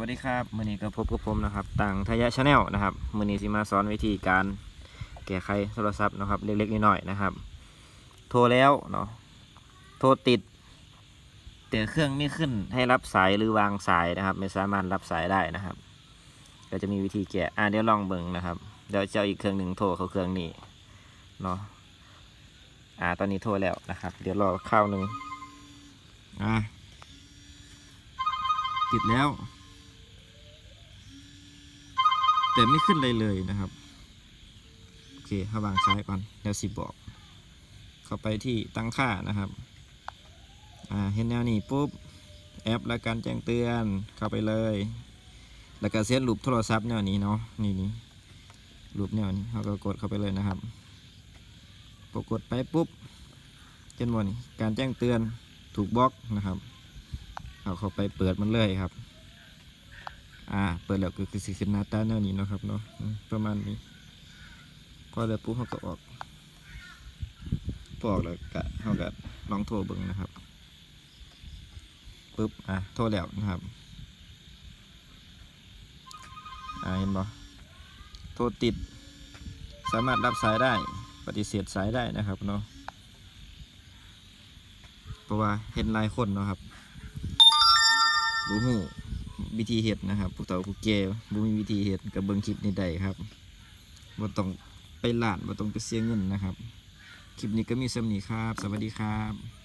วัสดีครับมือนี้ก็พบกับผมนะครับต่างทายะชาแนลนะครับมือนี้สิมาสอนวิธีการแก้ไขโทรศัพท์นะครับเล็กๆน้อยๆนะครับ โทรแล้วเนาะโทรติด แต่เครื่องไม่ขึ้นให้รับสายหรือวางสายนะครับ ไม่สามารถรับสายได้นะครับ ก็จะมีวิธีแก้อ่าเดี๋ยวลองเบิ่งนะครับเดี๋ยวจะอาอีกเครื่องหนึ่งโทรเขาเครื่องนี้เนาะอ่าตอนนี้โทรแล้วนะครับ เดี๋ยวรอข้าวหนึ่งอ่าติดแล้ว แต่ไม่ขึ้นเลยเลยนะครับ โอเคเข้าวางซ้ายก่อนแล้วสิบอก เข้าไปที่ตั้งค่านะครับ อ่า เห็นแนวนี้ปุ๊บ แอปและการแจ้งเตือน เข้าไปเลย แล้วก็เซตรูปโทรศัพท์แนวนี้เนาะ นี่นี่รูปแนวนี้เราก็กดเข้าไปเลยนะครับพอกดไปปุ๊บเจนวันการแจ้งเตือนถูกบล็อกนะครับ เอาเข้าไปเปิดมันเลยครับ อ่า เปิดแล้วก็คือสิขึ้นนาตาแนวนี้เนาะครับเนาะประมาณนี้ พอแล้วปุ๊บเขาก็ออกพอออกแล้วก็เขาก็ลองโทรเบิ่งนะครับปุ๊บอะโทรแล้วนะครับอ่าเห็นบ่โทรติด สามารถรับสายได้ปฏิเสธสายได้นะครับเนาะเพราะว่าเห็นลายคนเนาะครับรู้หู วิธีเห็ดนะครับผู้เฒ่าผู้แก่บ่มีวิธีเห็ดกับเบิ่งคลิปนี้ได้ครับบ่ต้องไปหลานบ่ต้องไปเสียเงินนะครับ คลิปนี้ก็มีสำนีครับ สวัสดีครับ